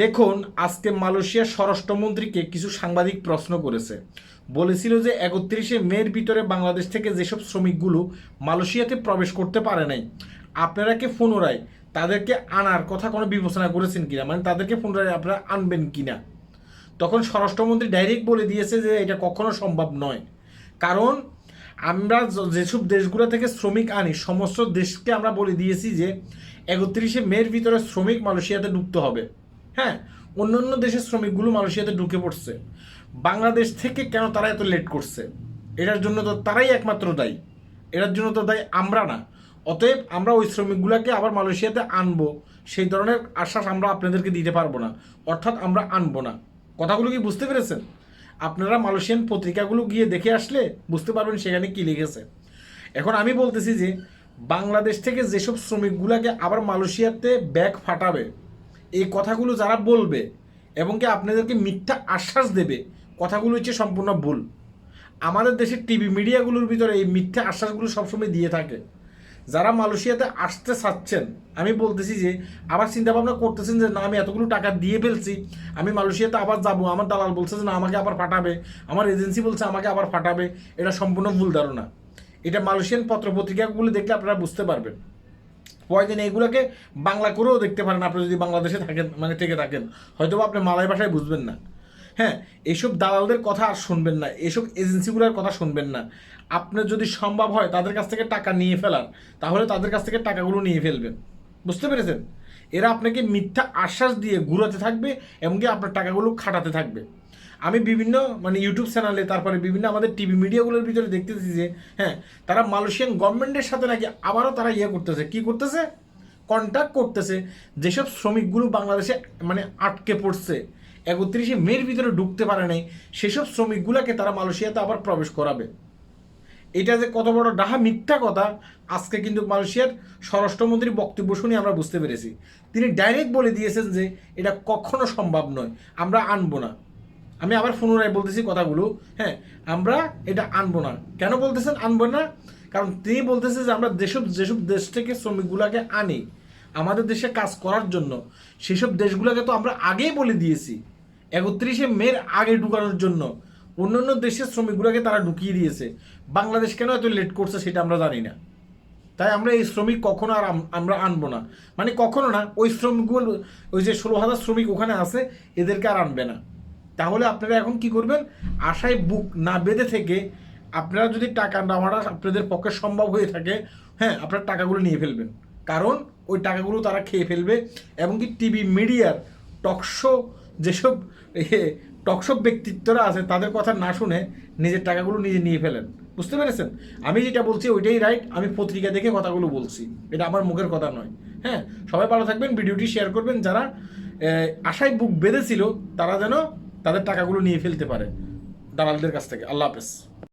দেখুন, আজকে মালয়েশিয়ার স্বরাষ্ট্রমন্ত্রীকে কিছু সাংবাদিক প্রশ্ন করেছে। বলেছিল যে একত্রিশে মের ভিতরে বাংলাদেশ থেকে যেসব শ্রমিকগুলো মালয়েশিয়াতে প্রবেশ করতে পারে নাই, আপনারা কি পুনরায় তাদেরকে আনার কথা কোনো বিবেচনা করেছেন কিনা? মানে তাদেরকে পুনরায় আপনারা আনবেন কিনা? তখন স্বরাষ্ট্রমন্ত্রী ডাইরেক্ট বলে দিয়েছে যে এটা কখনো সম্ভব নয়। কারণ আমরা যেসব দেশগুলো থেকে শ্রমিক আনি, সমস্ত দেশকে আমরা বলে দিয়েছি যে একত্রিশে মের ভিতরে শ্রমিক মালয়েশিয়াতে ঢুকতে হবে। হ্যাঁ অন্য অন্য দেশের শ্রমিকগুলো মালয়েশিয়াতে ঢুকে পড়ছে। বাংলাদেশ থেকে কেন তারা এত লেট করছে? এটার জন্য তো তারাই একমাত্র দায়ী। এটার জন্য তো দায়ী আমরা না। অতএব আমরা ওই শ্রমিকগুলোকে আবার মালয়েশিয়াতে আনব। সেই ধরনের আশ্বাস আমরা আপনাদেরকে দিতে পারব না। অর্থাৎ আমরা আনব না। কথাগুলো কি বুঝতে পেরেছেন? আপনারা মালয়েশিয়ান পত্রিকাগুলো গিয়ে দেখে আসলে বুঝতে পারবেন সেখানে কি লিখেছে। এখন আমি বলতেছি যে, বাংলাদেশ থেকে যেসব শ্রমিকগুলোকে আবার মালয়েশিয়াতে ব্যাগ ফাটাবে এই কথাগুলো যারা বলবে এবং কি আপনাদেরকে মিথ্যা আশ্বাস দেবে, কথাগুলো হচ্ছে সম্পূর্ণ ভুল। আমাদের দেশের টিভি মিডিয়াগুলোর ভিতরে এই মিথ্যা আশ্বাসগুলো সবসময় দিয়ে থাকে। যারা মালয়েশিয়াতে আসতে চাচ্ছেন, আমি বলতেছি যে, আবার চিন্তা ভাবনা করতেছেন যে, না, আমি এতগুলো টাকা দিয়ে ফেলছি, আমি মালয়েশিয়াতে আবার যাব, আমার দালাল বলছে যে, না, আমাকে আবার ফাটাবে আমার এজেন্সি বলছে আমাকে আবার ফাটাবে এটা সম্পূর্ণ ভুল ধারণা। এটা মালয়েশিয়ান পত্রপত্রিকাগুলো দেখলে আপনারা বুঝতে পারবেন। কয়দিন এইগুলোকে বাংলা করেও দেখতে পারেন। আপনি যদি বাংলাদেশে থাকেন মানে থেকে থাকেন হয়তো আপনি মালয় ভাষায় বুঝবেন না। হ্যাঁ এইসব দালালদের কথা আর শুনবেন না এইসব এজেন্সিগুলোর কথা শুনবেন না। আপনার যদি সম্ভব হয় তাদের কাছ থেকে টাকা নিয়ে ফেলার, তাহলে তাদের কাছ থেকে টাকাগুলো নিয়ে ফেলবেন। বুঝতে পেরেছেন? এরা আপনাকে মিথ্যা আশ্বাস দিয়ে ঘুরাতে থাকবে এমনকি আপনার টাকাগুলো খাটাতে থাকবে। আমি বিভিন্ন মানে ইউটিউব চ্যানেলে তারপরে বিভিন্ন আমাদের টিভি মিডিয়াগুলোর ভিতরে দেখতেছি যে হ্যাঁ তারা মালয়েশিয়ান গভর্নমেন্টের সাথে নাকি আবারও তারা ইয়ে করতেছে। কি করতেছে? কন্ট্যাক্ট করতেছে। যেসব শ্রমিকগুলো বাংলাদেশে মানে আটকে পড়ছে, একত্রিশে মের ভিতরে ঢুকতে পারে নাই, সেসব শ্রমিকগুলোকে তারা মালয়েশিয়াতে আবার প্রবেশ করাবে। এটা যে কত বড় ডাহা মিথ্যা কথা, আজকে কিন্তু মালয়েশিয়ার স্বরাষ্ট্রমন্ত্রীর বক্তব্য শুনে আমরা বুঝতে পেরেছি। তিনি ডাইরেক্ট বলে দিয়েছেন যে, এটা কখনো সম্ভব নয়, আমরা আনব না। আমি আবার পুনরায় বলতেছি কথাগুলো হ্যাঁ আমরা এটা আনব না। কেন বলতেছেন আনব না? কারণ তিনি বলতেছে যে আমরা যেসব যেসব দেশ থেকে শ্রমিকগুলোকে আনি, আমাদের দেশে কাজ করার জন্য, সেসব দেশগুলোকে তো আমরা আগেই বলে দিয়েছি। একত্রিশে মের আগে ঢুকানোর জন্য অন্য অন্য দেশের শ্রমিকগুলোকে তারা ঢুকিয়ে দিয়েছে। বাংলাদেশ কেন এত লেট করছে সেটা আমরা জানি না। তাই আমরা এই শ্রমিক কখনো আর আমরা আনব না। মানে কখনো না, ওই শ্রমিকগুলো, ওই যে ষোলো হাজার শ্রমিক ওখানে আছে, এদেরকে আর আনবে না। তাহলে আপনারা এখন কি করবেন? আশায় বুক না বেঁধে থেকে আপনারা যদি টাকা নেওয়াটা আপনাদের পক্ষে সম্ভব হয়ে থাকে হ্যাঁ আপনার টাকাগুলো নিয়ে ফেলবেন। কারণ ওই টাকাগুলো তারা খেয়ে ফেলবে এবং কি টিভি মিডিয়ার টকশো যেসব টকশো ব্যক্তিত্বরা আছে, তাদের কথা না শুনে নিজের টাকাগুলো নিজে নিয়ে ফেলেন। বুঝতে পেরেছেন? আমি যেটা বলছি ওইটাই রাইট আমি পত্রিকা দেখে কথাগুলো বলছি। এটা আমার মুখের কথা নয়। হ্যাঁ সবাই ভালো থাকবেন, ভিডিওটি শেয়ার করবেন। যারা আশায় বুক বেঁধেছিল, তারা যেন তাদের টাকাগুলো নিয়ে ফেলতে পারে। দালালদের কাছ থেকে। আল্লাহ হাফেজ।